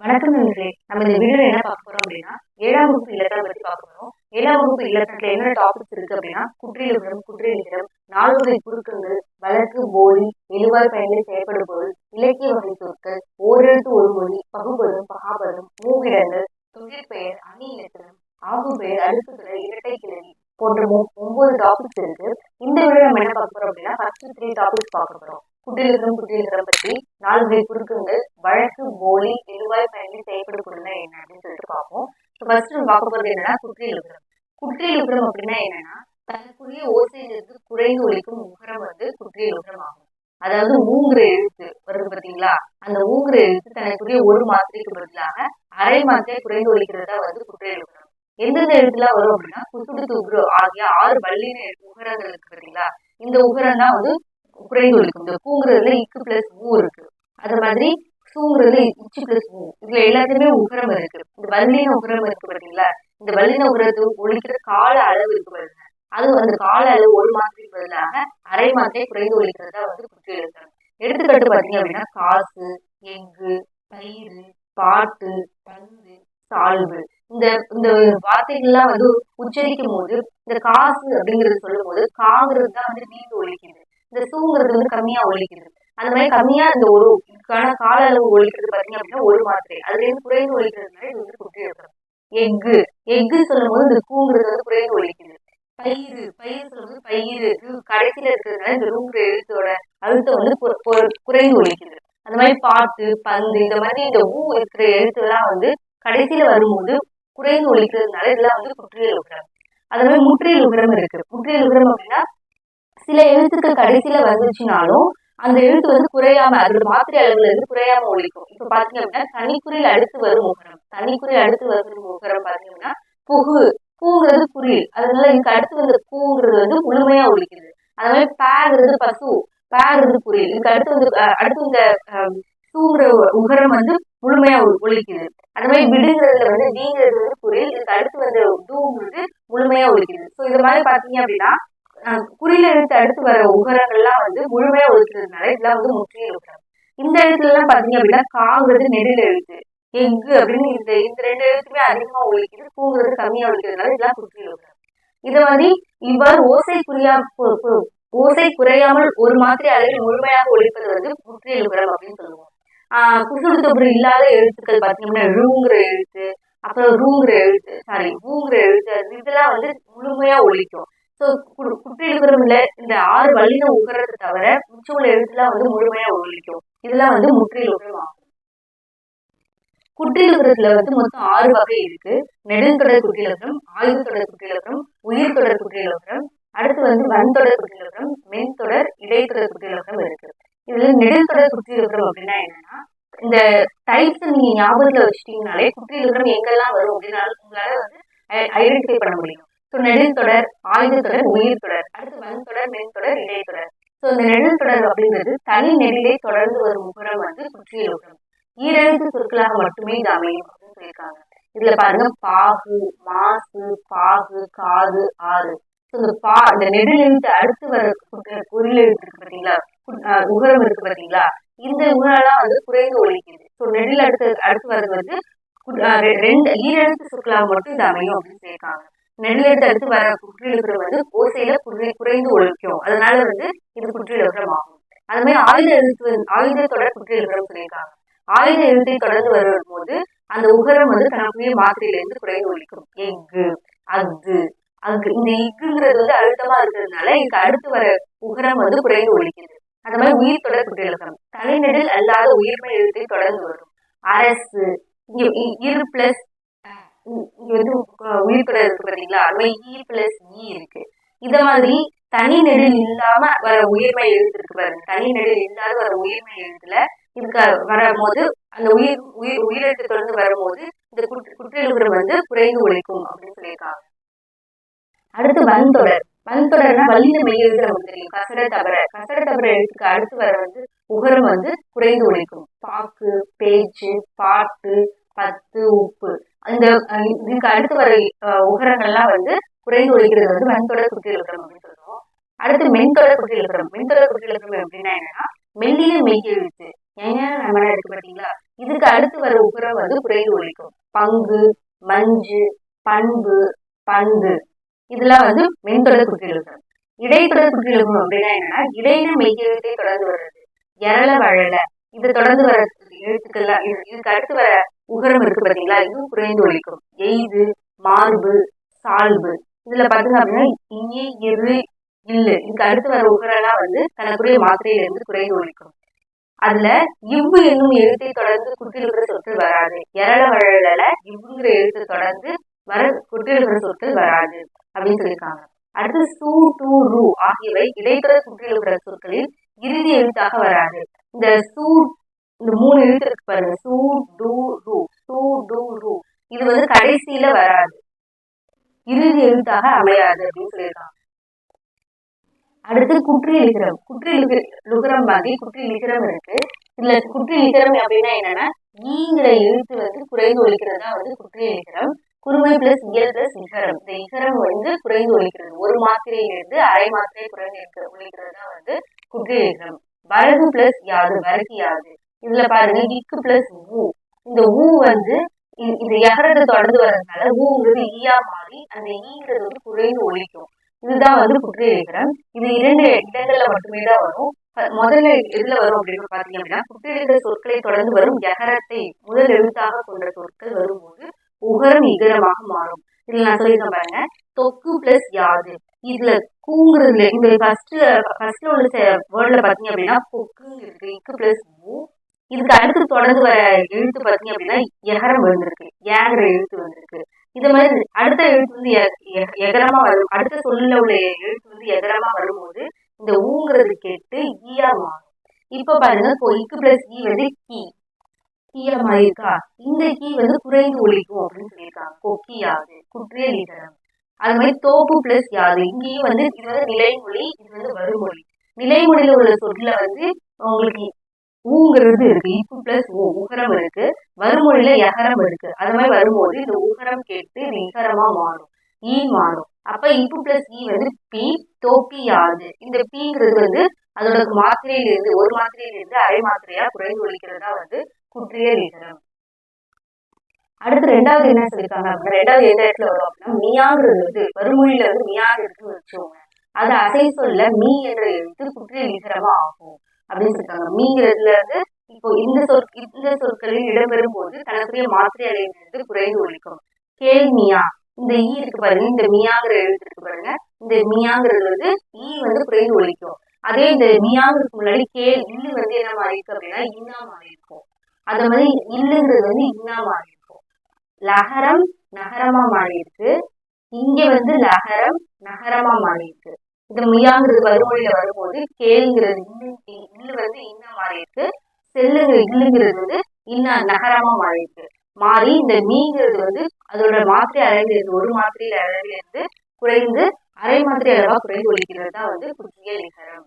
வணக்கம் நண்பர்களே. நம்ம இந்த வீடியோல என்ன பார்க்க போறோம் அப்படின்னா ஏழாம் வகுப்பு இலக்கணம் பத்தி பார்க்க போறோம். ஏழாம் வகுப்பு இலக்கணத்துல என்ன டாபிக்ஸ் இருக்கு அப்படின்னா குற்றியலுகரம் குற்றியலிகரம் நாலு வகை குறுக்கங்கள் வழக்கு போலி எழுவாய் பயனில் செயல்படும் பொருள் இலக்கிய வகை சொற்கள் ஓரெழுத்து ஒரு மொழி பகுபதம் பகாபதம் மூவிடங்கள் தொழிற்பெயர் அணி இலக்கணம் ஆகும் பெயர் அடுக்குத்துறை இரட்டை கிளவி போன்ற ஒன்பது டாபிக்ஸ் இருக்கு. இந்த வீடியோ நம்ம என்ன பார்க்க போறோம் அப்படின்னா ஃபர்ஸ்ட் த்ரீ டாபிக்ஸ் பார்க்க போறோம். குற்றியலுகரம் குற்றியலிகரம் பற்றி நாலு வகை குறுக்கங்கள் வழக்கு போலி எழுவாய் பயணி செயல்படும் என்ன அப்படின்னு சொல்லிட்டு பார்ப்போம். ஃபர்ஸ்ட் நம்ம பார்க்க போறது என்னன்னா குற்றியலுகரம் அப்படின்னா என்னன்னா தனக்குரிய ஓசையிலிருந்து குறைந்து ஒலிக்கும் உகரம் வந்து குற்றியலுகரம் ஆகும். அதாவது ஊங்குற எழுத்து வருது பாத்தீங்களா அந்த ஊங்குற எழுத்து தனக்குரிய ஒரு மாத்திரைக்கு பதிலாக அரை மாத்திரை குறைந்து ஒலிக்கிறதா வந்து குற்றியலுகரம் எந்தெந்த எழுத்துலாம் வரும் அப்படின்னா குசுடு துப்ரு ஆகிய ஆறு வல்லின உகரங்கள் இருக்கு பாத்தீங்களா இந்த உகரம் தான் வந்து குறைந்து ஒலிக்கும் இந்த கூங்குறதுல இக்கு பிளஸ் ஊ இருக்கு. அது மாதிரி சூங்கிறது இச்சு பிளஸ் ஊ. இதுல எல்லாத்துலயுமே உகரம் இருக்கு. இந்த வல்லின உகரம் இருக்கு பாத்தீங்களா? இந்த வல்லின உகரத்து ஒழிக்கிற கால அளவு இருக்கு பாருங்க. அது அந்த கால அளவு ஒரு மாதத்துக்கு பதிலாக அரை மாதத்தை குறைந்து ஒழிக்கிறதா வந்து குற்றி எழுதுறாங்க எடுத்துக்காட்டு பாத்தீங்க அப்படின்னா காசு எஃகு பயிறு பாட்டு பந்து சால்வு. இந்த இந்த வார்த்தைகள்லாம் வந்து உச்சரிக்கும் போது இந்த காசு அப்படிங்கறது சொல்லும் போது காங்கிறது தான் வந்து நீண்டு ஒழிக்குது இந்த சூங்கிறது வந்து கம்மியா ஒழிக்குது அந்த மாதிரி கம்மியா இந்த ஒரு இதுக்கான கால அளவு ஒழிக்கிறது பாத்தீங்க அப்படின்னா ஒரு மாத்திரை. அதுல இருந்து குறைந்து ஒழிக்கிறதுனால இது வந்து குட்டி இருக்கிறோம் எஃகு எஃகு சொல்லும் போது இந்த கூங்கிறது வந்து குறைந்து ஒழிக்குது பயிறு. பயிர் சொல்லும்போது பயிறு. கடைசியில இருக்கிறதுனால இந்த ரூங்கிற எழுத்தோட அழுத்தம் வந்து குறைந்து ஒழிக்குது அந்த மாதிரி பாட்டு பந்து இந்த மாதிரி இந்த ஊ இருக்கிற எழுத்துலாம் வந்து கடைசியில வரும்போது குறைந்து ஒழிக்கிறதுனால இதெல்லாம் வந்து குற்றியல் உகரம் அது மாதிரி முற்றியல் உகரம் இருக்கு முற்றியல் உகரம் அப்படின்னா சில எழுத்துக்கள் கடைசியில வந்துச்சுனாலும் அந்த எழுத்து வந்து குறையாம அதோட மாத்திரை அளவுல இருந்து குறையாம ஒழிக்கும். இப்ப பாத்தீங்க அப்படின்னா தனிக்குறியில் அடுத்து வரும் முகரம். தனிக்குறியில் அடுத்து வரும் முகரம் பாத்தீங்கன்னா புகு. பூங்கிறது குறில் அதனால இதுக்கு அடுத்து வந்து பூங்கிறது வந்து முழுமையா ஒழிக்குது. அதனால மாதிரி பேங்கிறது பசு. பேங்கிறது குறில் இதுக்கு அடுத்து வந்து அடுத்து இந்த தூங்குற உகரம் வந்து முழுமையா ஒழிக்குது. அது மாதிரி விடுங்கிறதுல வந்து வீங்கிறது வந்து குறில் இதுக்கு அடுத்து வந்து தூங்குறது முழுமையா ஒழிக்குது. ஸோ இது மாதிரி பாத்தீங்க அப்படின்னா குறியில எழுத்து அடுத்து வர உகரங்கள்லாம் வந்து முழுமையா ஒழிக்கிறதுனால இதெல்லாம் வந்து முற்றியல் எழுத்துறாங்க இந்த எழுத்துல எல்லாம் பாத்தீங்க அப்படின்னா காங்கிறது நெடில் எழுத்து எஃகு அப்படின்னு இந்த இந்த ரெண்டு எழுத்துமே அதிகமா ஒழிக்குது கூங்குறது கம்மியா ஒழிக்கிறதுனால இதெல்லாம் குற்றியல் உகரம் இதை மாதிரி இவ்வாறு ஓசை புரியா ஓசை குறையாமல் ஒரு மாதிரி அளவில் முழுமையாக ஒழிப்பது வந்து முற்றிய உகரம் அப்படின்னு சொல்லுவோம். ஆஹ் குசுடு இல்லாத எழுத்துக்கள் பாத்தீங்கன்னா ரூங்கிற எழுத்து அப்புறம் ரூங்கிற எழுத்து சாரி ஊங்கிற எழுத்து இதெல்லாம் வந்து முழுமையா ஒழிக்கும். ஸோ குற்றியலுகரம்ல இந்த ஆறு வழியில உகரத்தை தவிர மிச்சம் எழுத்துலாம் வந்து முழுமையா ஒழிக்கும் இதெல்லாம் வந்து முற்றில் உகரம் ஆகும் குற்றியலுகரத்துல வந்து மொத்தம் ஆறு வகை இருக்கு. நெடுந்தொடர் குற்றியலுகரம் ஆயுதத்தொடர் குற்றியலுகரம் உயிர் தொடர் குற்றியலுகரம் அடுத்து வந்து வன்தொடர் குற்றியலுகரம் மென்தொடர் இடைத்தொடர் குற்றியலுகரம் இருக்கு. இதுல நெடுந்தொடர் குற்றியலுகரம் அப்படின்னா என்னன்னா இந்த டைப்ஸ் நீங்க ஞாபகத்துல வச்சுட்டீங்கனாலே குற்றியலுகரம் எங்கெல்லாம் வரும் அப்படின்னால உங்களால வந்து ஐடென்டிஃபை பண்ண முடியும். ஸோ ஆயுத தொடர் உயிர் தொடர் அடுத்து மென் தொடர் மென் தொடர் இடைத்தொடர். ஸோ இந்த நெடில் தொடர் அப்படிங்கிறது தனி நெடிலே தொடர்ந்து வரும் உகரம் வந்து குற்றியலுகரம் ஈரெழுத்து சொற்களாக மட்டுமே இது அமையும் அப்படின்னு சொல்லியிருக்காங்க. இதுல பாருங்க பாகு மாசு பாகு காது ஆறு. ஸோ இந்த பா இந்த நெடில் எழுத்து அடுத்து வர குரல் எழுத்து இருக்கு பாத்தீங்களா? உகரம் இருக்கு பாத்தீங்களா? இந்த உகரெல்லாம் வந்து குறைந்து ஒழிக்குது. ஸோ நெடில் அடுத்து அடுத்து வர்றது வந்து ரெ- ரெண்டு ஈரெழுத்து சொற்களாக மட்டும் இது அமையும் அப்படின்னு சொல்லியிருக்காங்க. நெடில் அடுத்து வர குற்றியலுகரம் வந்து ஓசையில குறை குறைந்து ஒழிக்கும். அதனால வந்து இது குற்றியலுகரம் ஆகும் அது மாதிரி ஆயுத எழுத்து ஆயுத ஆயுதத்தோட குற்றியலுகரம் சொல்லியிருக்காங்க. ஆயுத எழுத்தை தொடர்ந்து வரும்போது அந்த உகரம் வந்து தனக்குரிய மாத்திரையில இருந்து குறைந்து ஒழிக்கும். எஃகு அஃது அஃகு. இந்த இக்குங்கிறது வந்து அழுத்தமா இருக்கிறதுனால இதுக்கு அடுத்து வர உகரம் வந்து குறைந்து ஒழிக்குது அந்த மாதிரி உயிர் தொடர் குற்றியலுகரம் தலைநெடில் அல்லாத உயிர்மை எழுத்தை தொடர்ந்து வரும். அரசு இரு பிளஸ் வந்து அஹ், இருக்கு மாதிரி பிளஸ் ஈ இருக்கு. இத மாதிரி தனி நெடில் இல்லாம வர உயிர்மை எழுத்து இருக்கு பாருங்க. தனி நெடில் இல்லாத வர உயிர்மை எழுத்துல இதுக்கு வரும்போது அந்த உயிர் உயிர் உயிரெழுத்து தொடர்ந்து வரும்போது இந்த குற்ற- குற்றியலுகரம் வந்து குறைந்து ஒழிக்கும் அப்படின்னு சொல்லியிருக்காங்க. அடுத்து வன்தொடர் வன்தொடர்னா வல்லின மெய்யெழுத்து நமக்கு தெரியும். கசட தவிர கசட தவிர எழுத்துக்கு அடுத்து வர வந்து உகரம் வந்து குறைந்து ஒழிக்கும் பாக்கு பேச்சு பாட்டு பத்து உப்பு. அந்த இதுக்கு அடுத்து வர உகரங்கள்லாம் வந்து குறைந்து ஒழிக்கிறது வந்து வன்தொடர் குற்றியலுகரம் அப்படின்னு சொல்றோம். அடுத்து மென்தொடர் குற்றியலுகரம் மென்தொடர் குற்றியலுகரம் அப்படின்னா என்னன்னா மெல்லிய மெய்யெழுத்து என்ன நம்ம இருக்கு பார்த்தீங்களா இதுக்கு அடுத்து வர உகரம் வந்து குறைந்து ஒழிக்கும் பங்கு மஞ்சு பண்பு பந்து. இதெல்லாம் வந்து மென்தொடர் குற்றியலுகரம் இடைத்தொடர் குற்றியலுகம் அப்படின்னா என்னன்னா இடையின மெய்யெழுத்தை தொடர்ந்து வர்றது. எரள வழல இது தொடர்ந்து வர எழுத்துக்கள்லாம் இதுக்கு அடுத்து வர உகரம் இருக்கு பாத்தீங்களா இதுவும் குறைந்து ஒழிக்கும். எய்து மார்பு சால்பு. இதுல பாத்தீங்க அப்படின்னா இ இரு இல்லு. இதுக்கு அடுத்து வர உகரெல்லாம் வந்து தனக்குரிய மாத்திரையில இருந்து குறைந்து ஒழிக்கும். அதுல இவ்வு என்னும் எழுத்தை தொடர்ந்து குற்றிலுகிற சொற்கள் வராது. எரள வழல இவ்வுங்கிற எழுத்தை தொடர்ந்து வர குற்றிலுகிற சொற்கள் வராது அப்படின்னு சொல்லியிருக்காங்க. அடுத்து சூ டூ ரூ ஆகியவை இடைத்தர குற்றிலுகிற சொற்களில் இறுதி எழுத்தாக வராது. இந்த சூ இந்த மூணு எழுத்து இருக்கு பாருங்க. சூ டூ ரூ. சூ டூ ரூ. இது வந்து கடைசியில வராது. இறுதி எழுத்தாக அமையாது அப்படின்னு சொல்லியிருக்காங்க. அடுத்து குற்றி லிகரம். குற்றி லுகரம் மாதிரி குற்றி லிகரம் இருக்கு. இதுல குற்றி லிகரம் அப்படின்னா என்னன்னா ஈங்கிற எழுத்து வந்து குறைந்து ஒழிக்கிறது தான் வந்து குற்றி லிகரம். குறுமை பிளஸ் இயல் பிளஸ் இகரம். இந்த இகரம் வந்து குறைந்து ஒழிக்கிறது ஒரு மாத்திரையிலிருந்து அரை மாத்திரை குறைந்து ஒழிக்கிறது தான் வந்து குற்றி லிகரம் வரகு பிளஸ் யாது வரகு யாது. இதுல பாருங்க இக்கு பிளஸ் ஊ இந்த ஊ வந்து இந்த எகரத்தை தொடர்ந்து வர்றதுனால ஊங்கிறது ஈயா மாறி அந்த ஈங்கிறது வந்து குறைந்து ஒழிக்கும். இதுதான் வந்து குற்றி இது இரண்டு இடங்கள்ல மட்டுமே தான் வரும். முதல்ல எதுல வரும் அப்படின்னு பாத்தீங்க அப்படின்னா சொற்களை தொடர்ந்து வரும் எகரத்தை முதல் எழுத்தாக கொண்ட சொற்கள் வரும்போது உகரம் இகரமாக மாறும். இதுல நான் சொல்லியிருக்கேன் பாருங்க. தொக்கு பிளஸ் யாது. இதுல கூங்குறதுல இந்த ஃபர்ஸ்ட் ஃபர்ஸ்ட்ல உள்ள வேர்ட்ல பாத்தீங்க அப்படின்னா கொக்கு இருக்கு இக்கு பிளஸ் மூ. இதுக்கு அடுத்து தொடர்ந்து வர எழுத்து பாத்தீங்க அப்படின்னா எகரம் வந்திருக்கு ஏங்கிற எழுத்து வந்திருக்கு இது மாதிரி அடுத்த எழுத்து வந்து எ- எ- எகரமா வரும் அடுத்த சொல்ல உள்ள எழுத்து வந்து எகரமா வரும்போது இந்த ஊங்கிறது கேட்டு ஈயா மாறும். இப்ப பாருங்க இப்போ இக்கு பிளஸ் ஈ வந்து கீ. கீயா இருக்கா இந்த கீ வந்து குறைந்து ஒழிக்கும் அப்படின்னு சொல்லியிருக்காங்க. கொக்கியாது குற்றிய லீகரம். அது மாதிரி தோப்பு பிளஸ் யாது. இங்கேயும் வந்து இது வந்து நிலைமொழி இது வந்து வருமொழி நிலைமொழியில உள்ள சொல்ல வந்து உங்களுக்கு ஊங்கிறது இருக்கு. இப்பு பிளஸ் ஊ உகரம் இருக்கு. வருமொழியில எகரம் இருக்கு. அது மாதிரி வரும்போது இந்த உகரம் கேட்டு இது இகரமா மாறும். ஈ மாறும். அப்ப இப்பு பிளஸ் ஈ வந்து பி தோப்பி யாது. இந்த பீங்கிறது வந்து அதோட மாத்திரையிலிருந்து ஒரு மாத்திரையிலிருந்து அரை மாத்திரையா குறைந்து ஒழிக்கிறதா வந்து குற்றிய லிகரம் அடுத்து ரெண்டாவது என்ன சொல்லியிருக்காங்க அப்படின்னா ரெண்டாவது எந்த இடத்துல வரும் அப்படின்னா மியாங்கிறது வந்து வருமொழியில வந்து மியாக இருக்குன்னு வச்சுக்கோங்க. அது அசை சொல்ல மீ என்ற எழுத்து குற்றிய ஆகும் அப்படின்னு சொல்லியிருக்காங்க மீங்கிறதுல வந்து இப்போ இந்த சொற் இந்த சொற்களில் இடம்பெறும் போது தனக்குரிய மாத்திரை அலையிலிருந்து குறைந்து ஒழிக்கும். கேள்மியா இந்த ஈ இருக்கு பாருங்க இந்த மியாங்கிற எழுத்து இருக்கு பாருங்க இந்த மியாங்கிறது வந்து ஈ வந்து குறைந்து ஒழிக்கும். அதே இந்த மியாங்கிறதுக்கு முன்னாடி கேள் இல்லு வந்து என்ன மாறி இருக்கு அப்படின்னா இன்னா மாறி இருக்கும். அந்த மாதிரி இல்லுங்கிறது வந்து இன்னா மாறி லகரம் நகரமா மாறி இருக்கு இங்க வந்து லகரம் நகரமா மாறி இருக்கு இந்த மியாங்கிறது வருமொழியில வரும்போது கேளுங்கிறது இல்லு வந்து இன்னும் மாறி இருக்கு செல்லுங்கிற இல்லுங்கிறது வந்து இன்ன நகரமா மாறி இருக்கு மாறி இந்த மீங்கிறது வந்து அதோட மாத்திரை அளவிலிருந்து ஒரு மாத்திரை அளவிலிருந்து குறைந்து அரை மாத்திரை அளவா குறைந்து ஒழிக்கிறது தான் வந்து குறுகிய லிகரம்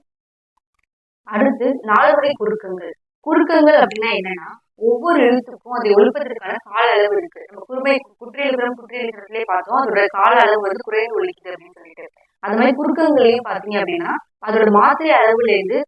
அடுத்து நாலு வகை குறுக்கங்கள். குறுக்கங்கள் அப்படின்னா என்னன்னா ஒவ்வொரு எழுத்துக்கும் அதை ஒழிப்பதற்கான கால அளவு இருக்கு. நம்ம குறுமை குற்றியலுகரம் குற்றியலுகரத்திலே பார்த்தோம் அதோட கால அளவு வந்து குறைந்து ஒழிக்குது அப்படின்னு சொல்லிட்டு. அது மாதிரி குறுக்கங்களையும் பார்த்தீங்க அப்படின்னா அதோட மாத்திரை அளவுல இருந்து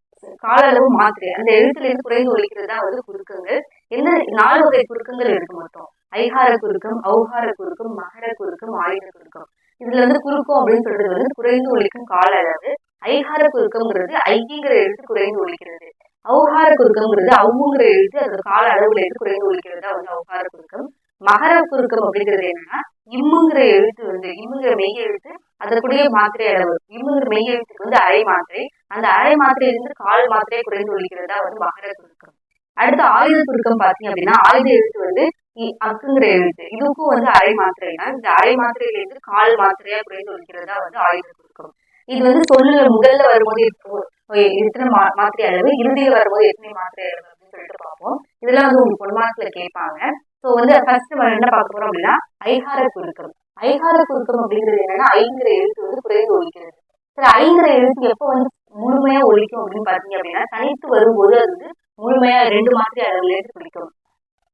கால அளவு மாத்திரை அந்த எழுத்துல இருந்து குறைந்து ஒழிக்கிறது தான் வந்து குறுக்கங்கள். எந்த நாலு வகை குறுக்கங்கள் இருக்கு மொத்தம். ஐகார குறுக்கம் ஔகார குறுக்கம் மகர குறுக்கம் ஆயுத குறுக்கம். இதுல வந்து குறுக்கம் அப்படின்னு சொல்றது வந்து குறைந்து ஒழிக்கும் கால அளவு. ஐகார குறுக்கம்ங்கிறது ஐங்கிற எழுத்து குறைந்து ஒழிக்கிறது. அவகார குறுக்கம்ங்கிறது அவுங்கிற எழுத்து அதோட கால அளவுல இருந்து குறைந்து ஒழிக்கிறது தான் வந்து அவகார குறுக்கம் மகர குறுக்கம் அப்படிங்கிறது என்னன்னா இம்முங்கிற எழுத்து வந்து இம்முங்கிற மெய் எழுத்து அதற்குரிய மாத்திரை அளவு. இம்முங்கிற மெய் எழுத்துக்கு வந்து அரை மாத்திரை. அந்த அரை மாத்திரையிலிருந்து கால் மாத்திரை குறைந்து ஒழிக்கிறதா வந்து மகர குறுக்கம் அடுத்து ஆயுத குறுக்கம் பார்த்தீங்க அப்படின்னா ஆயுத எழுத்து வந்து அக்குங்கிற எழுத்து. இதுக்கும் வந்து அரை மாத்திரை தான். இந்த அரை மாத்திரையிலிருந்து கால் மாத்திரையா குறைந்து ஒழிக்கிறதா வந்து ஆயுத குறுக்கம் இது வந்து சொல்லுல முதல்ல வரும்போது எத்தனை மா மாத்திரை அளவு? இறுதியில் வரும்போது எத்தனை மாத்திரை அளவு அப்படின்னு சொல்லிட்டு பார்ப்போம். இதெல்லாம் வந்து உங்களுக்கு ஒன் கேட்பாங்க. ஸோ வந்து ஃபர்ஸ்ட் நம்ம என்ன பார்க்க போறோம் அப்படின்னா ஐகார குறுக்கம் ஐகார குறுக்கம் அப்படிங்கிறது என்னன்னா ஐங்கிற எழுத்து வந்து குறைந்து ஒழிக்கிறது சரி ஐங்கிற எழுத்து எப்போ வந்து முழுமையா ஒழிக்கும் அப்படின்னு பாத்தீங்க அப்படின்னா தனித்து வரும்போது அது வந்து முழுமையா ரெண்டு மாத்திரை அளவுல இருந்து பிடிக்கும்.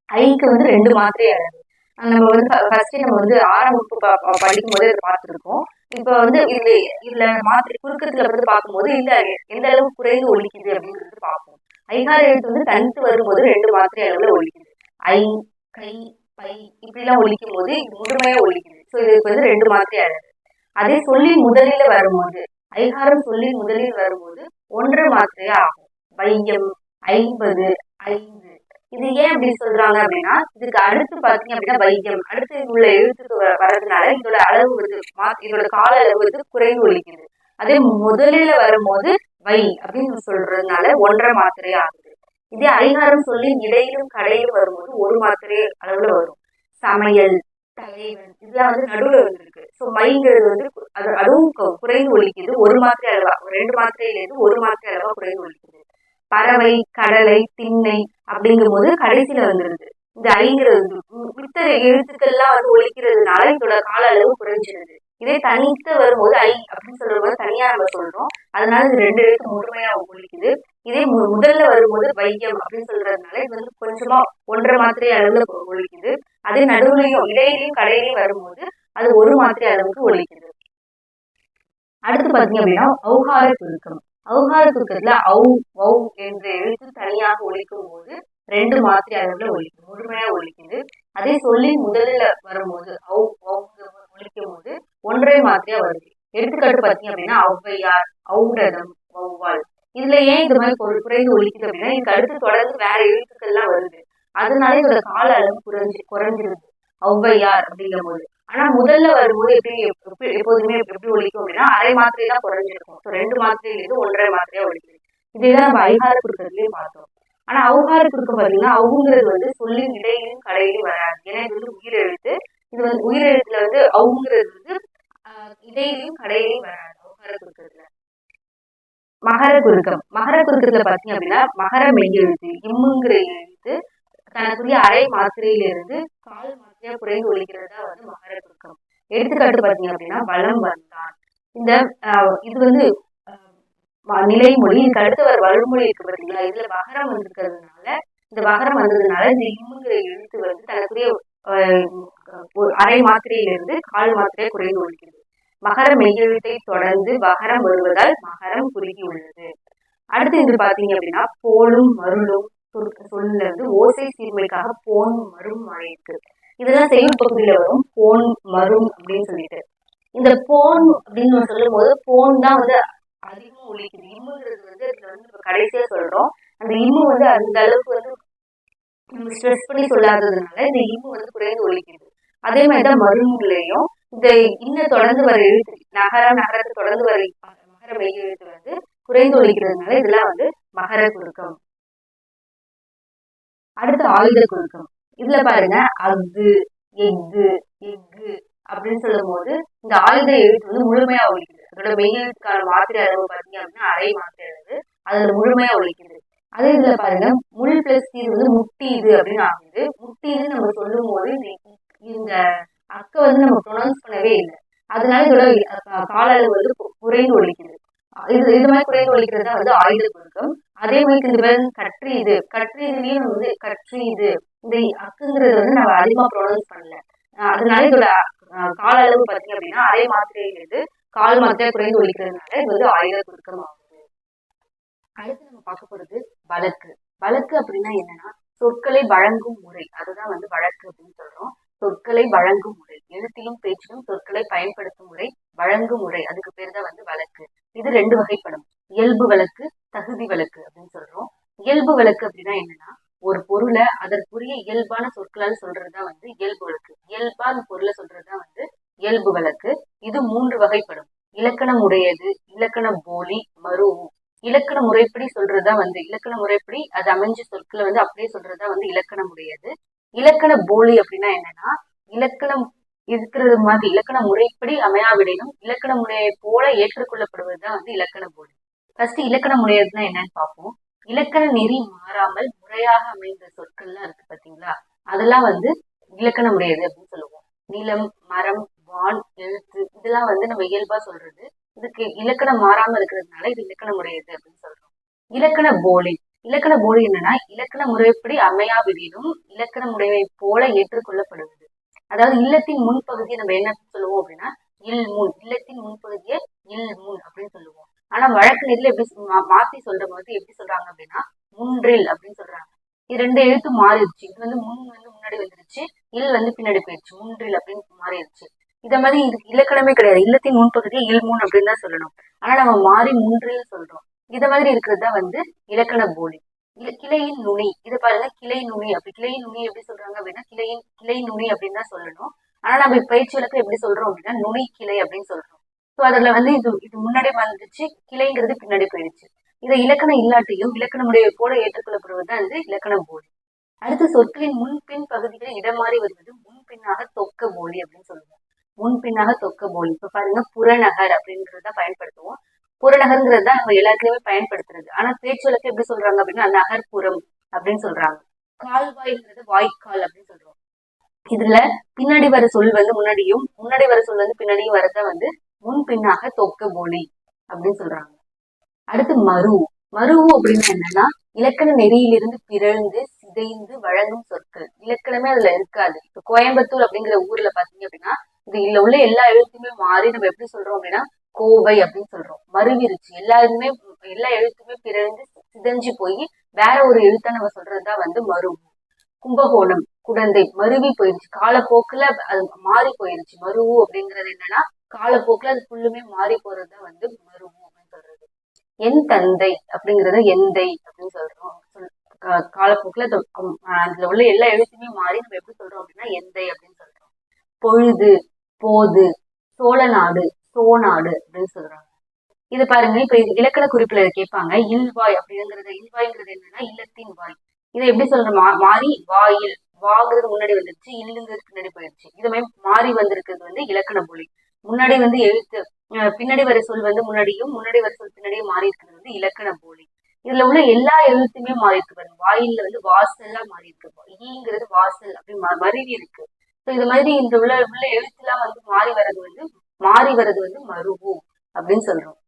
ஐக்கு வந்து ரெண்டு மாத்திரை அளவு. நம்ம வந்து ஃபர்ஸ்ட் நம்ம வந்து ஆறாம் ப- படிக்கும் போது இதை பார்த்துருக்கோம். இப்போ வந்து இதுல இதுல மாத்திரை குறுக்கத்துல வந்து பார்க்கும்போது இல்ல எந்த அளவு குறைந்து ஒழிக்குது அப்படிங்கிறது பார்ப்போம். ஐகார எழுத்து வந்து தனித்து வரும்போது ரெண்டு மாத்திரை அளவுல ஒழிக்குது. ஐ கை பை இப்படிலாம் ஒழிக்கும் போது இது முழுமையா ஒழிக்குது. ஸோ இதுக்கு வந்து ரெண்டு மாத்திரை அளவு. அதே சொல்லி முதலில வரும்போது ஐகாரம் சொல்லி முதலில் வரும்போது ஒன்று மாத்திரையா ஆகும். வையம் ஐம்பது ஐந்து இது ஏன் அப்படி சொல்றாங்க அப்படின்னா இதுக்கு அடுத்து பாத்தீங்க அப்படின்னா வைத்தியம் அடுத்து உள்ள எழுத்துக்கு வ- வர்றதுனால இதோட அளவு வந்து இதோட கால அளவு வந்து குறைவு ஒழிக்குது அதே முதலில் வரும்போது வை அப்படின்னு சொல்றதுனால ஒன்றரை மாத்திரை ஆகுது. இதே அதிகாரம் சொல்லி இடையிலும் கடையிலும் வரும்போது ஒரு மாத்திரை அளவுல வரும். சமையல் தலைவன் இதெல்லாம் வந்து நடுவுல வந்திருக்கு. ஸோ மைங்கிறது வந்து அது அதுவும் குறைந்து ஒழிக்குது ஒரு மாத்திரை அளவா ஒரு ரெண்டு மாத்திரையில இருந்து ஒரு மாத்திரை அளவா குறைந்து ஒழிக்குது பறவை கடலை திண்ணை அப்படிங்கும் போது கடைசியில வந்துருது. இந்த ஐங்கிறது வந்து மி- மித்த எழுத்துக்கள்லாம் வந்து ஒழிக்கிறதுனால இதோட கால அளவு குறைஞ்சிருது. இதே தனித்து வரும்போது ஐ அப்படின்னு சொல்லும்போது தனியா நம்ம சொல்றோம். அதனால இது ரெண்டு எழுத்து முழுமையா ஒழிக்குது. இதே முதல்ல வரும்போது வையம் அப்படின்னு சொல்றதுனால இது வந்து கொஞ்சமா ஒன்றரை மாத்திரை அளவுல ஒழிக்குது. அதே நடுவுலையும் இடையிலையும் கடையிலையும் வரும்போது அது ஒரு மாத்திரை அளவுக்கு ஒழிக்குது. அடுத்து பாத்தீங்க அப்படின்னா ஔகார சுருக்கம் ஔகார சுருக்கத்துல அவு ஔ என்ற எழுத்து தனியாக ஒழிக்கும் போது ரெண்டு மாத்திரை அளவுல ஒழிக்கும் முழுமையா ஒழிக்குது அதே சொல்லி முதல்ல வரும்போது அவு ஒழிக்கும் போது ஒன்றரை மாத்திரையா வருது. எடுத்துக்காட்டு பாத்தீங்க அப்படின்னா ஔவையார் ஔடதம் வௌவால் இதுல ஏன் இது மாதிரி குறைந்து ஒழிக்குது அப்படின்னா இதுக்கு அடுத்து தொடர்ந்து வேற எழுத்துக்கள்லாம் வருது. அதனால இதோட கால அளவு குறைஞ்சு குறைஞ்சிருது. ஔவையார் அப்படிங்கும் போது ஆனா முதல்ல வரும்போது எப்படி எப்படி எப்போதுமே எப்படி ஒழிக்கும் அப்படின்னா அரை மாத்திரை தான் குறைஞ்சிருக்கும். ஸோ ரெண்டு மாத்திரையில இருந்து ஒன்றரை மாத்திரையா ஒழிக்குது இதேதான் நம்ம ஐகார குறுக்கத்துலயும் பார்த்தோம். ஆனா அவுகார குறுக்கம் பாத்தீங்கன்னா அவங்கிறது வந்து சொல்லி இடையிலும் கடையிலும் வராது. ஏன்னா இது வந்து உயிரெழுத்து. இது வந்து உயிரெழுத்துல வந்து அவங்கிறது வந்து ஆஹ், இடையிலையும் கடையிலையும் வராது அவுகார குறுக்கத்துல. மகர குறுக்கம். மகர குறுக்கத்துல பாத்தீங்க அப்படின்னா மகர மெய்யெழுத்து இம்முங்கிற எழுத்து தனக்குரிய அரை மாத்திரையிலிருந்து கால் மாத்திரையா குறைந்து ஒழிக்கிறது தான் வந்து மகர துக்கம் எடுத்துக்காட்டு பாத்தீங்க அப்படின்னா வளம் வந்தான். இந்த இது வந்து நிலைமொழி இதுக்கு அடுத்து வர வலுமொழி இருக்கு பாத்தீங்களா இதுல வகரம் வந்திருக்கிறதுனால இந்த வகரம் வந்ததுனால இந்த இம்முங்கிற எழுத்து வந்து தனக்குரிய அரை மாத்திரையிலிருந்து கால் மாத்திரையை குறைந்து ஒழிக்கிறது. மகர மெய்யெழுத்தை தொடர்ந்து வகரம் வருவதால் மகரம் குறுகி உள்ளது அடுத்து இது பாத்தீங்க அப்படின்னா போலும் மருளும் சொல்- சொல்ல இருந்து ஓசை சீர்மைக்காக போன் மரும் மழை இருக்கு இதெல்லாம் செய்யுள் பகுதியில வரும். போன் மரும் அப்படின்னு சொல்லிட்டு. இந்த போன் அப்படின்னு நம்ம சொல்லும் போது போன் தான் வந்து அதிகமா ஒழிக்குது. இம்முங்கிறது வந்து இதுல வந்து கடைசியா சொல்றோம். அந்த இம்மு வந்து அந்த அளவுக்கு வந்து நம்ம ஸ்ட்ரெஸ் பண்ணி சொல்லாததுனால இந்த இம்மு வந்து குறைந்து ஒழிக்குது. அதே மாதிரிதான் மருங்குலையும் இந்த இன்னும் தொடர்ந்து வர எழுத்து நகரம் நகரத்தை தொடர்ந்து வர மகர மெய் எழுத்து வந்து குறைந்து ஒழிக்கிறதுனால இதெல்லாம் வந்து மகர குறுக்கம். அடுத்து ஆயுத குறுக்கம். இதுல பாருங்க அஃது எஃகு எஃகு அப்படின்னு சொல்லும் போது இந்த ஆயுத எழுத்து வந்து முழுமையா ஒழிக்குது அதோட மெய் எழுத்துக்கான மாத்திரை அளவு பாத்தீங்க அப்படின்னா அரை மாத்திரை அளவு. அதுல முழுமையா ஒழிக்குது அதே இதுல பாருங்க முள் பிளஸ் இது வந்து முட்டீது அப்படின்னு ஆகுது. முட்டீது நம்ம சொல்லும் போது இந்த- அக்கை வந்து நம்ம ப்ரொனவுன்ஸ் பண்ணவே இல்லை. அதனால இதோட கால அளவு வந்து குறைந்து ஒழிக்குது இது இது மாதிரி குறைந்து ஒழிக்கிறது தான் வந்து ஆயுத குறுக்கம் அதே மாதிரி இந்த பேர் கற்று இது. கற்று இதுலயும் வந்து கற்று இது. இந்த அக்குங்கிறது வந்து நம்ம அதிகமா ப்ரொனவுன்ஸ் பண்ணல. அதனால இதோட கால அளவு பார்த்தீங்க அப்படின்னா அரை மாத்திரைங்கிறது கால் மாத்திரை குறைந்து ஒழிக்கிறதுனால இது வந்து ஆயுத குறுக்கம் ஆகுது அடுத்து நம்ம பார்க்க போறது வழக்கு. வழக்கு அப்படின்னா என்னன்னா சொற்களை வழங்கும் முறை. அதுதான் வந்து வழக்கு அப்படின்னு சொல்றோம். சொற்களை வழங்கும் முறை. எழுத்திலும் பேச்சிலும் சொற்களை பயன்படுத்தும் முறை. வழங்கும் முறை. அதுக்கு பேர் தான் வந்து வழக்கு. இது ரெண்டு வகைப்படும். இயல்பு வழக்கு தகுதி வழக்கு அப்படின்னு சொல்றோம். இயல்பு வழக்கு அப்படின்னா என்னன்னா ஒரு பொருளை அதற்குரிய இயல்பான சொற்களால் சொல்றதுதான் வந்து இயல்பு வழக்கு. இயல்பா அந்த பொருளை சொல்றதுதான் வந்து இயல்பு வழக்கு. இது மூன்று வகைப்படும். இலக்கணம் உடையது இலக்கண போலி மறு இலக்கண முறைப்படி சொல்றதுதான் வந்து இலக்கண முறைப்படி அது அமைஞ்ச சொற்களை வந்து அப்படியே சொல்றதுதான் வந்து இலக்கணம் உடையது. இலக்கண போலி அப்படின்னா என்னன்னா இலக்கணம் இருக்கிறது மாதிரி இலக்கண முறைப்படி அமையாவிடையும் இலக்கண முறையை போல ஏற்றுக்கொள்ளப்படுவதுதான் வந்து இலக்கண போலி ஃபர்ஸ்ட் இலக்கண முறையதுன்னா என்னன்னு பார்ப்போம். இலக்கண நெறி மாறாமல் முறையாக அமைந்த சொற்கள்லாம் இருக்கு பாத்தீங்களா? அதெல்லாம் வந்து இலக்கண முறையது அப்படின்னு சொல்லுவோம். நிலம் மரம் வான் எழுத்து இதெல்லாம் வந்து நம்ம இயல்பா சொல்றது. இதுக்கு இலக்கணம் மாறாம இருக்கிறதுனால இது இலக்கண முறையது அப்படின்னு சொல்றோம். இலக்கண போலி. இலக்கண போலி என்னன்னா இலக்கண முறைப்படி அமையாவிடனும் இலக்கண முறையை போல ஏற்றுக்கொள்ளப்படுவது. அதாவது இல்லத்தின் முன்பகுதியை நம்ம என்ன சொல்லுவோம் அப்படின்னா இல் முன். இல்லத்தின் முன்பகுதியை இல் முன் அப்படின்னு சொல்லுவோம். ஆனா வழக்கு நெறியில எப்படி மாத்தி சொல்ற போது எப்படி சொல்றாங்க அப்படின்னா முன்றில் அப்படின்னு சொல்றாங்க. இது ரெண்டு எழுத்து மாறிடுச்சு. இது வந்து முன் வந்து முன்னாடி வந்துருச்சு இல் வந்து பின்னாடி போயிடுச்சு. முன்றில் அப்படின்னு மாறிடுச்சு. இத மாதிரி இதுக்கு இலக்கணமே கிடையாது. இல்லத்தின் முன்பகுதியை இல்முன் அப்படின்னு தான் சொல்லணும். ஆனா நம்ம மாறி முன்றில் சொல்றோம். இத மாதிரி இருக்கிறது தான் வந்து இலக்கண போலி. இல்ல கிளையின் நுனி இதை பாருங்க கிளை நுனி. அப்படி கிளையின் நுனி எப்படி சொல்றாங்க அப்படின்னா கிளையின் கிளை நுனி அப்படின்னு தான் சொல்லணும். ஆனா நம்ம பயிற்சி வழக்கு எப்படி சொல்றோம் அப்படின்னா நுனி கிளை அப்படின்னு சொல்றோம். ஸோ அதுல வந்து இது இது முன்னாடி வந்துச்சு கிளைங்கிறது பின்னாடி போயிடுச்சு. இதை இலக்கணம் இல்லாட்டியும் இலக்கணமுடைய போல ஏற்றுக்கொள்ளப்படுவது தான் வந்து இலக்கண போலி. அடுத்து சொற்களின் முன்பின் பகுதிகளில் இடமாறி வருவது முன்பின்னாக தொக்க போலி அப்படின்னு சொல்லுவோம். முன்பின்னாக தொக்க போலி. இப்ப பாருங்க புறநகர் அப்படின்றத பயன்படுத்துவோம். புறநகர்ங்கிறது தான் நம்ம எல்லாத்துலயுமே பயன்படுத்துறது. ஆனா பேச்சு வழக்கு எப்படி சொல்றாங்க அப்படின்னா நகர்ப்புறம் அப்படின்னு சொல்றாங்க. கால்வாய்ங்கிறது வாய்க்கால் அப்படின்னு சொல்றோம். இதுல பின்னாடி வர சொல் வந்து முன்னாடியும் முன்னாடி வர சொல் வந்து பின்னாடியும் வரத வந்து முன் பின்னாக தொக்க போலி அப்படின்னு சொல்றாங்க. அடுத்து மரு மரு அப்படின்னு என்னன்னா இலக்கண நெறியிலிருந்து பிறழ்ந்து சிதைந்து வழங்கும் சொற்கள். இலக்கணமே அதுல இருக்காது. இப்ப கோயம்புத்தூர் அப்படிங்கிற ஊர்ல பாத்தீங்க அப்படின்னா இது இல்ல உள்ள எல்லா எழுத்துமே மாறி நம்ம எப்படி சொல்றோம் அப்படின்னா கோவை அப்படின்னு சொல்றோம். மருவிருச்சு. எல்லாருமே எல்லா எழுத்துமே பிறந்து சிதைஞ்சு போய் வேற ஒரு எழுத்த நம்ம சொல்றதுதான் வந்து மருவு கும்பகோணம் குடந்தை. மருவி போயிருச்சு. காலப்போக்குல அது மாறி போயிருச்சு. மருவு அப்படிங்கிறது என்னன்னா காலப்போக்குல அது ஃபுல்லுமே மாறி போறதுதான் வந்து மருவு அப்படின்னு சொல்றது. என் தந்தை அப்படிங்கறத எந்தை அப்படின்னு சொல்றோம். காலப்போக்குல அதுல உள்ள எல்லா எழுத்துமே மாறி நம்ம எப்படி சொல்றோம் அப்படின்னா எந்தை அப்படின்னு சொல்றோம். பொழுது போது சோழ நாடு சோநாடு அப்படின்னு சொல்றாங்க. இது பாருங்க இப்ப இது இலக்கண குறிப்புல கேட்பாங்க. இல்வாய் அப்படிங்கிறது இல்வாய்ங்கிறது என்னன்னா இல்லத்தின் வாய். இதை எப்படி சொல்ற மா- மாறி வாயில். வாங்கிறது முன்னாடி வந்துருச்சு இல்லுங்கிறது பின்னாடி போயிருச்சு. இது மாதிரி மாறி வந்திருக்கிறது வந்து இலக்கண மொழி. முன்னாடி வந்து எழுத்து பின்னாடி வர சொல் வந்து முன்னாடியும் முன்னாடி வர சொல் பின்னாடியும் மாறி இருக்கிறது வந்து இலக்கண போலி இதுல உள்ள எல்லா எழுத்துமே மாறி இருக்கு பாருங்க. வாயில்ல வந்து வாசல்லா மாறி இருக்கு. ஈங்கிறது வாசல் அப்படி மருவி இருக்கு. ஸோ இது மாதிரி இந்த உள்ள உள்ள எழுத்துலாம் வந்து மாறி வர்றது வந்து மாறி வர்றது வந்து மருவு அப்படின்னு சொல்றோம்.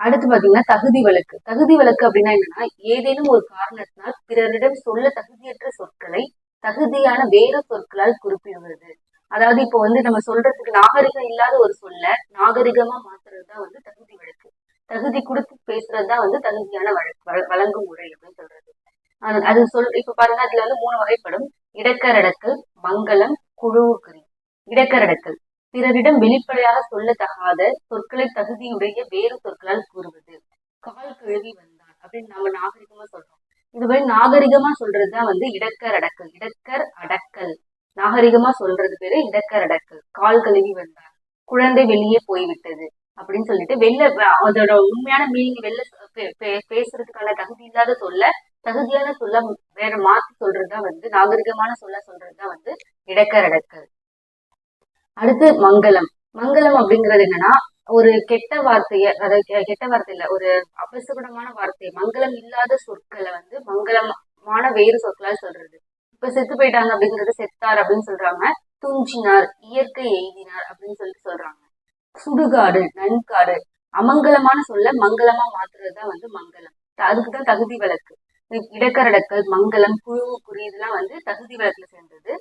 அடுத்து பாத்தீங்கன்னா தகுதி வழக்கு தகுதி வழக்கு அப்படின்னா என்னன்னா ஏதேனும் ஒரு காரணத்தினால் பிறரிடம் சொல்ல தகுதியற்ற சொற்களை தகுதியான வேறு சொற்களால் குறிப்பிடுவது. அதாவது இப்போ வந்து நம்ம சொல்றதுக்கு நாகரிகம் இல்லாத ஒரு சொல்ல நாகரிகமா மாத்துறது தான் வந்து தகுதி வழக்கு தகுதி கொடுத்து பேசுறது தான் வந்து தகுதியான வழக்கு வழங்கும் முறை அப்படின்னு சொல்றது. அது- அது சொல் இப்ப பாருங்க அதுல வந்து மூணு வகைப்படும். இடக்கரடக்கு மங்களம் குழுவுக்குறி. இடக்கரடக்கல். பிறரிடம் வெளிப்படையாக சொல்லத்தகாத சொற்களை தகுதியுடைய வேறு சொற்களால் கூறுவது. கால் கழுவி வந்தான் அப்படின்னு நம்ம நாகரிகமா சொல்றோம். இது மாதிரி நாகரிகமா சொல்றதுதான் வந்து இடக்கர் அடக்கல் இடக்கர் அடக்கல். நாகரிகமா சொல்றது பேரு இடக்கர் அடக்கல் கால் கழுவி வந்தான் குழந்தை வெளியே போய்விட்டது அப்படின்னு சொல்லிட்டு வெளில அதோட உண்மையான மீனிங் வெளில பே- பே- பேசுறதுக்கான தகுதி இல்லாத சொல்ல தகுதியான சொல்ல வேற மாத்தி சொல்றதுதான் வந்து நாகரிகமான சொல்ல சொல்றதுதான் வந்து இடக்கர் அடக்கல் அடுத்து மங்களம். மங்களம் அப்படிங்கிறது என்னன்னா ஒரு கெட்ட வார்த்தைய அதாவது கெட்ட வார்த்தை இல்ல ஒரு அபசகுணமான வார்த்தை. மங்களம் இல்லாத சொற்களை வந்து மங்களமான வேறு சொற்களா சொல்றது. இப்ப செத்து போயிட்டாங்க அப்படிங்கறது செத்தார் அப்படின்னு சொல்றாங்க. துஞ்சினார் இயற்கை எய்தினார் அப்படின்னு சொல்லிட்டு சொல்றாங்க. சுடுகாடு நன்காடு அமங்கலமான சொல்ல மங்களமா மாத்துறதுதான் வந்து மங்களம். அதுக்கு தான் தகுதி வழக்கு இடக்கரடக்கல் மங்களம் குழு குறி இதெல்லாம் வந்து தகுதி வழக்குல சேர்ந்தது.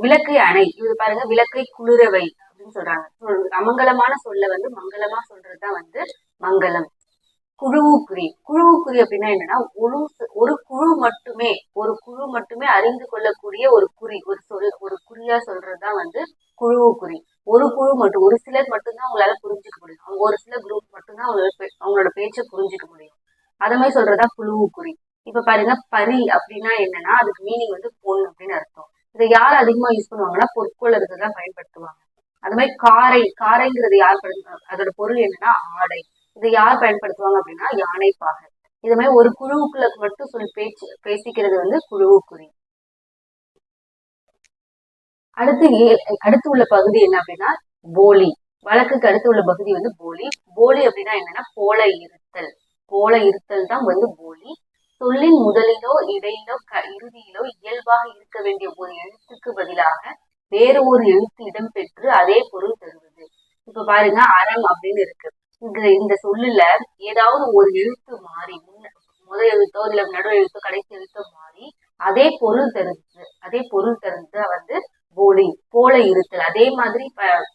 விளக்கை அணை. இது பாருங்க விளக்கை குளிரவை அப்படின்னு சொல்றாங்க. அமங்கலமான சொல்ல வந்து மங்களமா சொல்றதுதான் வந்து மங்களம். குழுவுக்குறி. குழுவுக்குறி அப்படின்னா என்னன்னா ஒரு ஒரு குழு மட்டுமே ஒரு குழு மட்டுமே அறிந்து கொள்ளக்கூடிய ஒரு குறி ஒரு சொல் ஒரு குறியா சொல்றதுதான் வந்து குழுவுக்குறி. ஒரு குழு மட்டும் ஒரு சிலர் மட்டும்தான் அவங்களால புரிஞ்சுக்க முடியும். அவங்க ஒரு சில குரூப் மட்டும்தான் அவங்களோட பே- அவங்களோட பேச்சை புரிஞ்சுக்க முடியும். அத மாதிரி சொல்றதா குழுவுக்குறி. இப்ப பாருங்க பரி அப்படின்னா என்னன்னா அதுக்கு மீனிங் வந்து பொன் அப்படின்னு அர்த்தம். இதை யார் அதிகமா யூஸ் பண்ணுவாங்கன்னா பொற்கொள்ளருக்கு தான் பயன்படுத்துவாங்க. அது மாதிரி காரை காரைங்கிறது யார் அதோட பொருள் என்னன்னா ஆடை. இதை யார் பயன்படுத்துவாங்க அப்படின்னா யானை பாகை. இது மாதிரி ஒரு குழுவுக்குள்ள மட்டும் சொல்லி பேச்சு பேசிக்கிறது வந்து குழுவுக்குறி. அடுத்து அடுத்து உள்ள பகுதி என்ன அப்படின்னா போலி. வழக்குக்கு அடுத்து உள்ள பகுதி வந்து போலி. போலி அப்படின்னா என்னன்னா போல இருத்தல். போல இருத்தல் தான் வந்து போலி. சொல்லின் முதலிலோ இடையிலோ க இறுதியிலோ இயல்பாக இருக்க வேண்டிய ஒரு எழுத்துக்கு பதிலாக வேறு ஒரு எழுத்து இடம் பெற்று அதே பொருள் தருவது இப்ப பாருங்க அறம் அப்படின்னு இருக்கு. இந்த இந்த சொல்லுல ஏதாவது ஒரு எழுத்து மாறி முதல் எழுத்தோ இல்ல நடு எழுத்தோ கடைசி எழுத்தோ மாறி அதே பொருள் தருது அதே பொருள் தருது வந்து போலி போல இருத்தல். அதே மாதிரி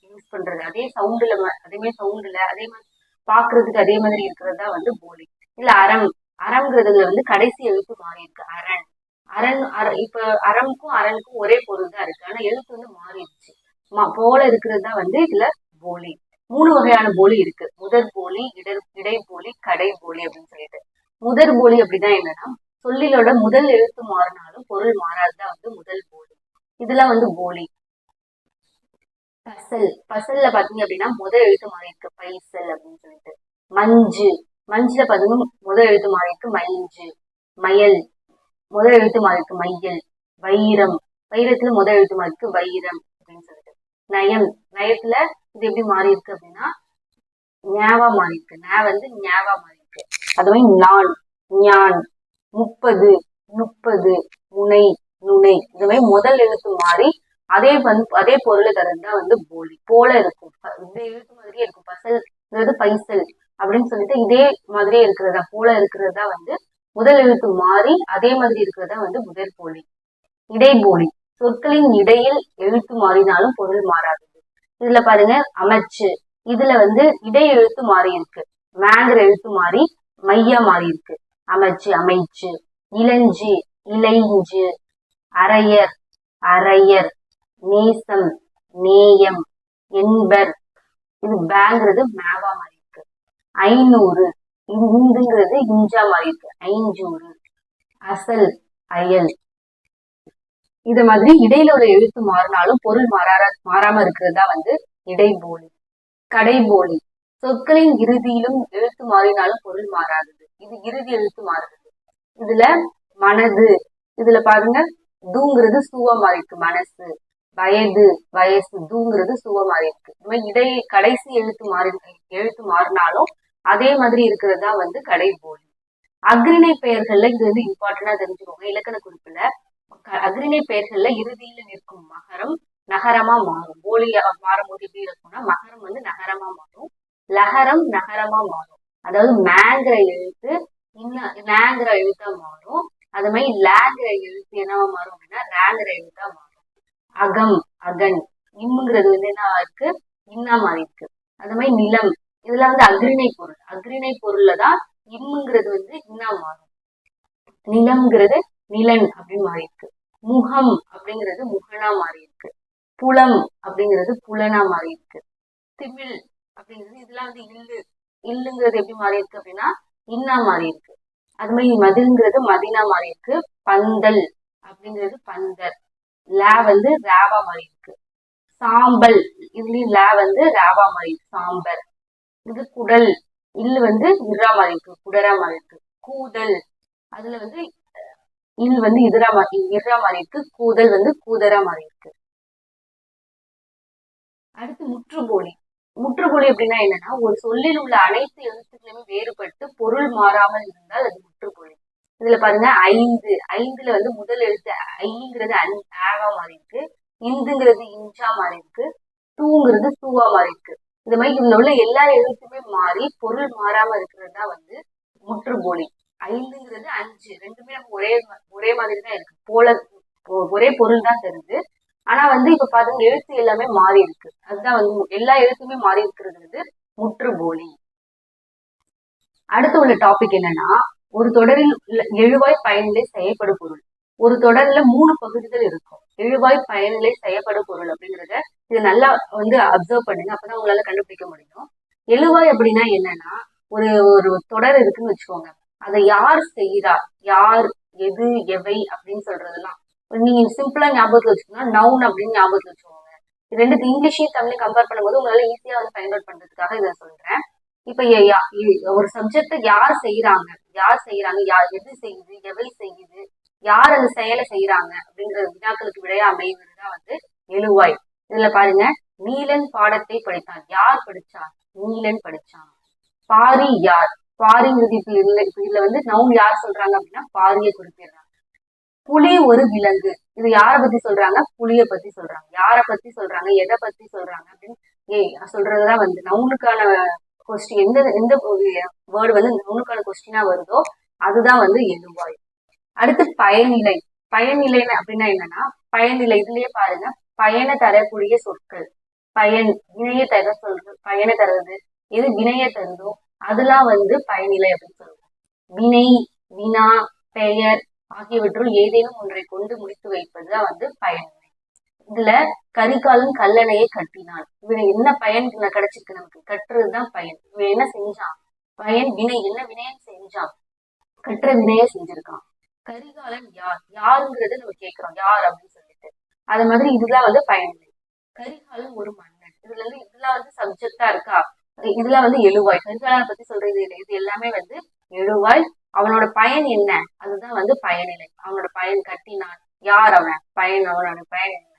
யூஸ் பண்றது. அதே சவுண்டுல அதே மாதிரி சவுண்டுல அதே மாதிரி பாக்குறதுக்கு அதே மாதிரி இருக்கிறது தான் வந்து போலி. இல்ல அறம். அறம்ங்கிறதுல வந்து கடைசி எழுத்து மாறி இருக்கு. அரண். அரண் அர இப்ப அறம்க்கும் அரணுக்கும் ஒரே பொருள் தான் இருக்கு. ஆனா எழுத்து வந்து மாறிடுச்சு. போல இருக்கிறது தான் வந்து இதுல போலி. மூணு வகையான போலி இருக்கு. முதற் போலி இடர் இடை போலி கடை போலி அப்படின்னு சொல்லிட்டு. முதற் போலி அப்படின்னா என்னன்னா சொல்லிலோட முதல் எழுத்து மாறினாலும் பொருள் மாறாதுதான் வந்து முதல் போலி. இதெல்லாம் வந்து போலி. பசல். பசல்ல பாத்தீங்க அப்படின்னா முதல் எழுத்து மாறி இருக்கு. பைசல் அப்படின்னு சொல்லிட்டு. மஞ்சு. மஞ்சுல பாத்தீங்கன்னா முதல் எழுத்து மாறிக்கு இருக்கு மயல். முதல் எழுத்து மாறி இருக்கு மையல். வைரம். வைரத்துல முதல் எழுத்து மாறிக்கு வைரம் அப்படின்னு சொல்லிட்டு. நயம். நயத்துல இது எப்படி மாறி இருக்கு அப்படின்னா ஞாவா மாறி இருக்கு நே வந்து ஞாவா மாறி இருக்கு அது மாதிரி நான் ஞான். முப்பது முப்பது முனை நுனை. இது மாதிரி முதல் எழுத்து மாறி அதே வந்து அதே பொருளை தரதுதான் வந்து போலி. போல இருக்கும். இந்த எழுத்து மாதிரியே இருக்கும். பசல்ங்கிறது பைசல். அப்படின்னு சொல்லிட்டு இதே மாதிரி இருக்கிறதா போல இருக்கிறதா வந்து முதல் எழுத்து மாறி அதே மாதிரி இருக்கிறதா வந்து முதல் போலி. இடைபோலி சொற்களின் இடையில் எழுத்து மாறினாலும் பொருள் மாறாதது. இதுல பாருங்க அமைச்சு. இதுல வந்து இடை எழுத்து மாறி இருக்கு. மேங்கிற எழுத்து மாறி மையா மாறி இருக்கு. அமைச்சு அமைச்சு. இளஞ்சி இளைஞ்சு அரையர் அரையர். நேசம் நேயம் என்பர். இது பேங்கிறது மேவா மாறி ஐநூறு. இந்துங்கிறது இஞ்சா மாறி இருக்கு ஐஞ்சூறு. அசல் அயல். இது மாதிரி இடையில ஒரு எழுத்து மாறினாலும் பொருள் மாறாத மாறாம இருக்கிறதா வந்து இடைபோலி. கடைபோலி. சொற்களின் இறுதியிலும் எழுத்து மாறினாலும் பொருள் மாறாதது. இது இறுதி எழுத்து மாறுது. இதுல மனது. இதுல பாருங்க. தூங்கிறது சூவா மாறி இருக்கு மனசு. வயது வயசு. தூங்கிறது சூவ மாறி இருக்கு இந்த மாதிரி இடை கடைசி எழுத்து மாறி எழுத்து மாறினாலும் அதே மாதிரி இருக்கிறது தான் வந்து கடைபோலி அக்ரிணை பெயர்கள்ல இது வந்து இம்பார்ட்டண்டா தெரிஞ்சுக்கோங்க. இலக்கண குறிப்புல க- அக்ரிணை பெயர்கள்ல இறுதியில நிற்கும் மகரம் நகரமா மாறும். போலியா மாறும்போது எப்படி இருக்கும்னா மகரம் வந்து நகரமா மாறும். லகரம் நகரமா மாறும். அதாவது மேங்கிற எழுத்து இன்ன நேங்கிற எழுத்தா மாறும். அது மாதிரி லேங்கிற எழுத்து என்னவா மாறும் அப்படின்னா ரேங்கிற எழுத்தா மாறும். அகம் அகன் இம்முங்கிறது வந்து என்ன இருக்கு? இன்னா மாறி இருக்கு. அது மாதிரி நிலம் இதுல வந்து அக்ரிணை பொருள். அக்ரிணை பொருள்ல தான் இம்முங்கிறது வந்து இன்னா மாறும். நிலம்ங்கிறது நிலன் அப்படின்னு மாறி இருக்கு முகம் அப்படிங்கிறது முகனா மாறி இருக்கு புலம் அப்படிங்கிறது புலனா மாறி இருக்கு திமிழ் அப்படிங்கிறது இதெல்லாம் வந்து இல்லு இல்லுங்கிறது எப்படி மாறி இருக்கு அப்படின்னா இன்னா மாறி இருக்கு அது மாதிரி மதில்ங்கிறது மதினா மாறி இருக்கு பந்தல் அப்படிங்கிறது பந்தர் லே வந்து ரேவா மாறி இருக்கு சாம்பல் இதுலயும் லே வந்து ரேவா மாறி இருக்கு சாம்பர் இது குடல். இல்லு வந்து இதுரா மாறி இருக்கு குடரா மாறி இருக்கு. கூதல். அதுல வந்து இல் வந்து இதுரா மாறி இறா மாறி இருக்கு கூதல் வந்து கூதரா மாறி இருக்கு. அடுத்து முற்றுபோலி முற்றுபோலி அப்படின்னா என்னன்னா ஒரு சொல்லில் உள்ள அனைத்து எழுத்துக்களுமே வேறுபட்டு பொருள் மாறாமல் இருந்தால் அது முற்றுபோலி இதுல பாருங்க ஐந்து. ஐந்துல வந்து முதல் எழுத்து ஐங்கிறது அன் ஆவா மாறி இருக்கு இந்துங்கிறது இஞ்சா மாறி இருக்கு தூங்கிறது தூவா மாறி இருக்கு இந்த மாதிரி இதுல உள்ள எல்லா எழுத்துமே மாறி பொருள் மாறாம இருக்கிறது தான் வந்து முற்றுபோலி. ஐந்துங்கிறது அஞ்சு. ரெண்டுமே நம்ம ஒரே மா- ஒரே மாதிரி தான் இருக்கு போல ஒரே பொருள் தான் தருது ஆனா வந்து இப்ப பாருங்க எழுத்து எல்லாமே மாறி இருக்கு. அதுதான் வந்து எல்லா எழுத்துமே மாறி இருக்கிறது வந்து முற்றுபோலி. அடுத்து உள்ள டாபிக் என்னன்னா ஒரு தொடரில் உள்ள எழுவாய் பயனிலே செயல்படும் பொருள். ஒரு தொடர்ல மூணு பகுதிகள் இருக்கும். எழுவாய் பயனிலை செய்யப்படும் பொருள் அப்படிங்கிறத இது நல்லா வந்து அப்சர்வ் பண்ணுங்க. அப்பதான் உங்களால கண்டுபிடிக்க முடியும். எழுவாய் அப்படின்னா என்னன்னா ஒரு ஒரு தொடர் இருக்குன்னு வச்சுக்கோங்க. அதை யார் செய்கிறா யார்? எது? எவை? அப்படின்னு சொல்றதெல்லாம் நீங்க சிம்பிளா ஞாபகத்துல வச்சுக்கோங்க. நவுன் அப்படின்னு ஞாபகத்துல வச்சுக்கோங்க. இது ரெண்டு இங்கிலீஷையும் தமிழையும் கம்பேர் பண்ணும்போது உங்களால ஈஸியா வந்து ஃபைண்ட் அவுட் பண்றதுக்காக இதை சொல்றேன். இப்ப ஒரு சப்ஜெக்ட யார் செய்யறாங்க யார் செய்யறாங்க யார் எது செய்யுது? எவை செய்யுது? யார் அந்த செயலை செய்யறாங்க அப்படிங்கிற வினாக்களுக்கு விடையா அமைவதுதான் வந்து எழுவாய். இதுல பாருங்க நீலன் பாடத்தை படித்தான். யார் படிச்சான் நீலன் படிச்சான் பாரி யார்? பாரிங்கிறது இப்ப இல்ல இதுல வந்து நவுன் யார் சொல்றாங்க அப்படின்னா பாரியை குறிப்பிடுறாங்க. புலி ஒரு விலங்கு. இது யார பத்தி சொல்றாங்க? புலிய பத்தி சொல்றாங்க. யார பத்தி சொல்றாங்க? எதை பத்தி சொல்றாங்க அப்படின்னு ஏய் சொல்றதுதான் வந்து நவுனுக்கான கொஸ்டின் எந்த எந்த வேர்டு வந்து நவுனுக்கான கொஸ்டினா வருதோ அதுதான் வந்து எழுவாய். அடுத்து பயனிலை. பயனிலை அப்படின்னா என்னன்னா பயனிலை இதுலயே பாருங்க. பயனை தரக்கூடிய சொற்கள். பயன் வினைய தர சொல்றது பயனை தருது எது வினைய தருதோ அதெல்லாம் வந்து பயனிலை அப்படின்னு சொல்லுவோம். வினை வினா பெயர் ஆகியவற்றுள் ஏதேனும் ஒன்றை கொண்டு முடித்து வைப்பதுதான் வந்து பயனிலை. இதுல கரிகாலன் கல்லணையை கட்டினான். இவன் என்ன பயன் கிடைச்சிருக்கு நமக்கு? கட்டுறதுதான் பயன். இவன் என்ன செஞ்சான்? பயன் வினை என்ன வினையன் செஞ்சான். கற்ற வினைய செஞ்சிருக்கான். கரிகாலன் யார்? யாருங்கிறத நம்ம கேட்கிறோம். யார் அப்படின்னு சொல்லிட்டு. அது மாதிரி இதுதான் வந்து பயனில்லை. கரிகாலன் ஒரு மன்னன். இதுல இருந்து இதெல்லாம் வந்து சப்ஜெக்டா இருக்கா? இதுல வந்து எழுவாய். கரிகாலனை பத்தி சொல்றது இல்லை. இது எல்லாமே வந்து எழுவாய். அவனோட பயன் என்ன? அதுதான் வந்து பயனிலை அவனோட பயன் கட்டினான். யார் அவன்? பயன் அவனோட பயன் என்ன?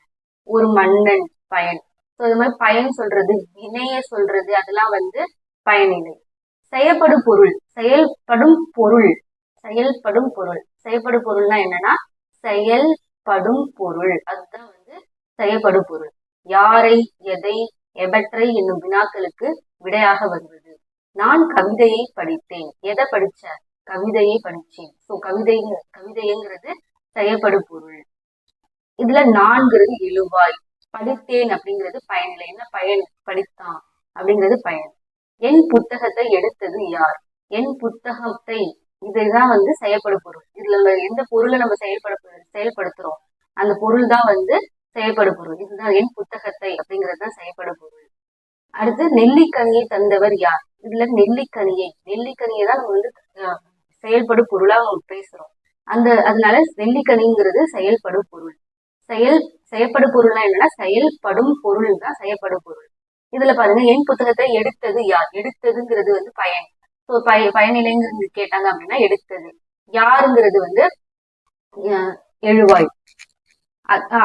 ஒரு மன்னன் பயன். ஸோ இது மாதிரி பயன் சொல்றது வினைய சொல்றது அதெல்லாம் வந்து பயனிலை செயல்படும் பொருள். செயல்படும் பொருள். செயல்படும் பொருள். செயல்படு பொருள்னா என்னன்னா செயல்படும் பொருள். அதுதான் வந்து செயல்படும் பொருள். யாரை எதை எவற்றை என்னும் வினாக்களுக்கு விடையாக வருவது. நான் கவிதையை படித்தேன். எதை படிச்ச கவிதையை படிச்சேன் ஸோ கவிதை கவிதைங்கிறது செயல்படு பொருள். இதுல நான்கிறது எழுவாய். படித்தேன் அப்படிங்கிறது பயனில்லை என்ன பயன்? படித்தான் அப்படிங்கிறது பயன். என் புத்தகத்தை எடுத்தது யார்? என் புத்தகத்தை இதுதான் வந்து செயல்படும் பொருள் இதுல நம்ம எந்த பொருளை நம்ம செயல்பட செயல்படுத்துறோம்? அந்த பொருள் தான் வந்து செயல்பட பொருள் இதுதான் என் புத்தகத்தை அப்படிங்கிறது தான் செயல்படும் பொருள் அடுத்து நெல்லிக்கனியை தந்தவர் யார்? இதுல நெல்லிக்கனியை நெல்லிக்கனியை தான் நம்ம வந்து செயல்படும் பொருளா நம்ம பேசுறோம். அந்த அதனால நெல்லிக்கனிங்கிறது செயல்படும் பொருள். செயல் செயல்படும் பொருள்னா என்னன்னா செயல்படும் பொருள் தான் செயல்படும் பொருள். இதுல பாருங்க என் புத்தகத்தை எடுத்தது யார்? எடுத்ததுங்கிறது வந்து பயன். ஸோ பய பயனிலைங்கிறது கேட்டாங்க அப்படின்னா எடுத்தது. யாருங்கிறது வந்து எழுவாய்.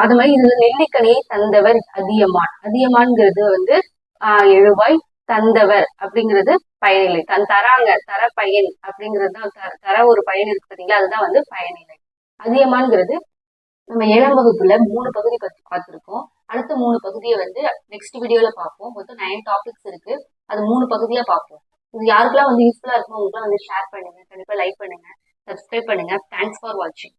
அது மாதிரி இதுல நெல்லிக்கனியை தந்தவர் அதியமான். அதியமான்ங்கிறது வந்து ஆஹ் எழுவாய் தந்தவர் அப்படிங்கிறது பயனிலை. தன் தராங்க தர பயன் அப்படிங்கிறது தான் தர- தர ஒரு பயன் இருக்கு பார்த்தீங்களா அதுதான் வந்து பயனிலை. அதியமான்ங்கிறது நம்ம ஏழாம் வகுப்புல மூணு பகுதி பத்தி பார்த்துருக்கோம் அடுத்த மூணு பகுதியை வந்து நெக்ஸ்ட் வீடியோல பார்ப்போம் மொத்தம் நைன் டாபிக்ஸ் இருக்கு. அது மூணு பகுதியா பார்ப்போம் இது யாருக்கெல்லாம் வந்து யூஸ்ஃபுல்லா இருக்கும் உங்களுக்குலாம் வந்து ஷேர் பண்ணுங்க. கண்டிப்பா லைக் பண்ணுங்க. சப்ஸ்கிரைப் பண்ணுங்க. தேங்க்ஸ் ஃபார் வாட்சிங்